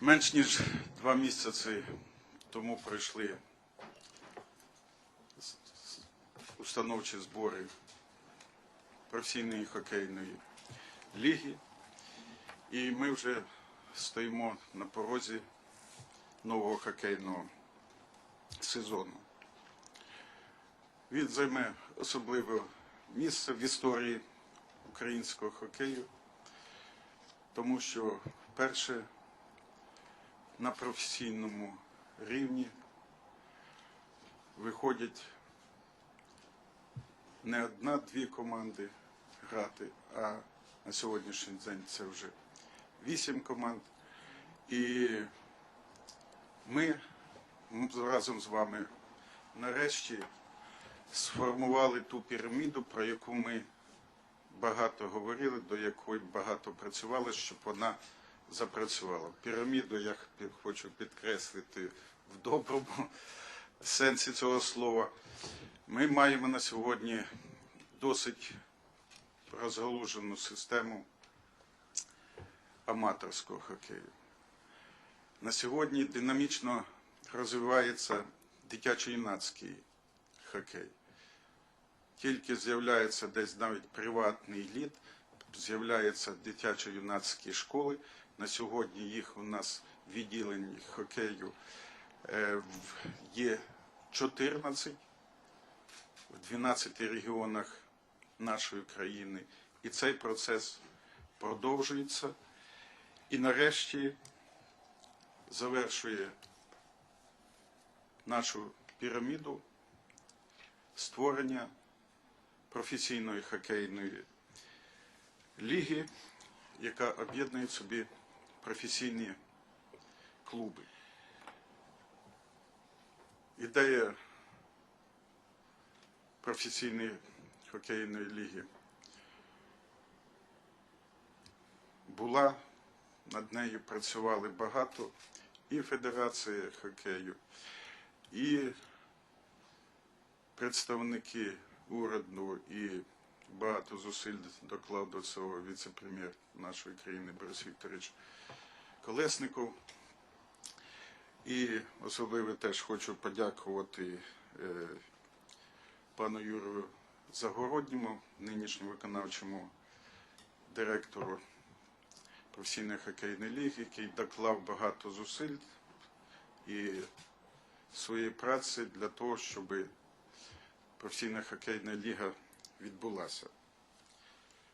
Менш ніж два місяці тому пройшли установчі збори професійної хокейної ліги, і ми вже стоїмо на порозі нового хокейного сезону. Він займе особливе місце в історії українського хокею, тому що вперше на професійному рівні виходять не одна-дві команди грати, а на сьогоднішній день це вже вісім команд. І ми разом з вами нарешті сформували ту піраміду, про яку ми багато говорили, до якої багато працювали, щоб вона запрацювала. Піраміду я хочу підкреслити в доброму сенсі цього слова. Ми маємо на сьогодні досить розгалужену систему аматорського хокею. На сьогодні динамічно розвивається дитячо-юнацький хокей. Тільки з'являється десь навіть приватний лід, з'являються дитячо-юнацькі школи. На сьогодні їх у нас відділень хокею е, є 14 в 12 регіонах нашої країни. І цей процес продовжується. І нарешті завершує нашу піраміду створення професійної хокейної ліги, яка об'єднує собі професійні клуби. Ідея професійної хокейної ліги була, над нею працювали багато і Федерація хокею, і представники уряду і багато зусиль доклав до цього віце-прем'єр нашої країни Борис Вікторович Колесников. І особливо теж хочу подякувати е, пану Юрію Загородньому, нинішньому виконавчому директору професійної хокейної ліги, який доклав багато зусиль і своєї праці для того, щоб професійна хокейна ліга відбулася.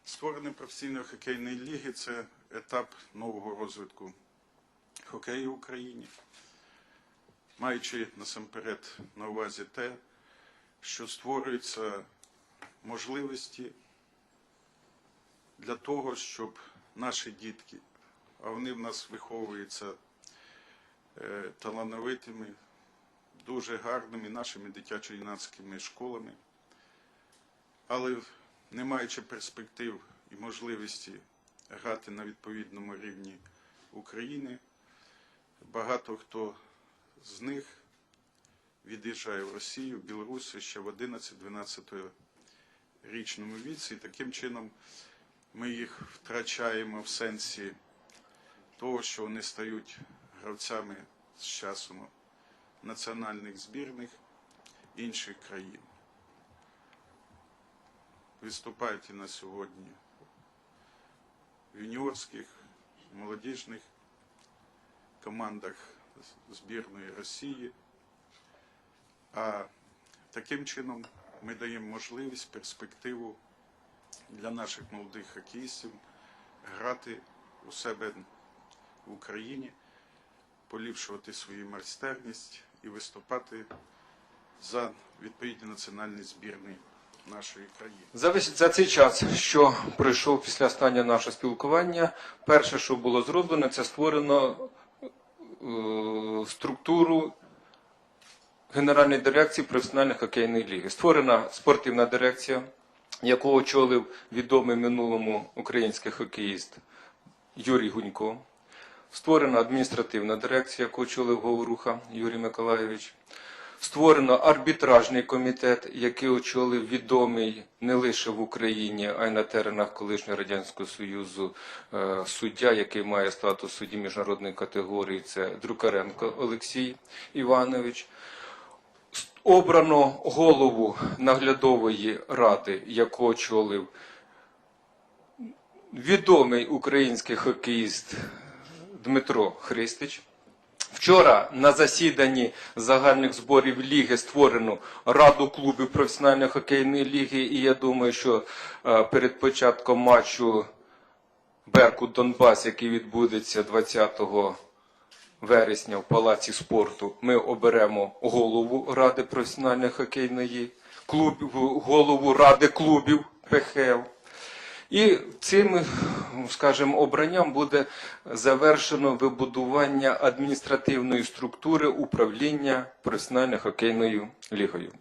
Створення професійної хокейної ліги це етап нового розвитку хокею в Україні, маючи насамперед на увазі те, що створюються можливості для того, щоб наші дітки, а вони в нас виховуються е, талановитими, дуже гарними нашими дитячо-юнацькими школами, але не маючи перспектив і можливості грати на відповідному рівні України, багато хто з них від'їжджає в Росію, Білорусі ще в 11-12 річному віці. І таким чином ми їх втрачаємо в сенсі того, що вони стають гравцями з часом національних збірних інших країн. Виступають на сьогодні в юніорських, молодіжних командах збірної Росії. А таким чином ми даємо можливість, перспективу для наших молодих хокеїстів грати у себе в Україні, поліпшувати свою майстерність і виступати за відповідні національні збірні нашої країни. За весь за цей час, що пройшов після останнього нашого спілкування, перше, що було зроблено, це створено е, структуру Генеральної дирекції професіональної хокейної ліги. Створена спортивна дирекція, яку очолив відомий минулому український хокеїст Юрій Гунько. Створена адміністративна дирекція, яку очолив Говоруха Юрій Миколайович. Створено арбітражний комітет, який очолив відомий не лише в Україні, а й на теренах колишнього радянського союзу е, суддя, який має статус судді міжнародної категорії. Це Друкаренко Олексій Іванович. Обрано голову наглядової ради, яку очолив відомий український хокеїст Дмитро Христич. Вчора на засіданні загальних зборів ліги створено Раду клубів професіональної хокейної ліги, і я думаю, що е, перед початком матчу Беркут Донбас, який відбудеться 20 вересня в Палаці спорту, ми оберемо голову Ради професіональної хокейної клубів, голову Ради клубів ПХЛ. І цим, скажімо, обранням буде завершено вибудування адміністративної структури управління професіональною хокейною лігою.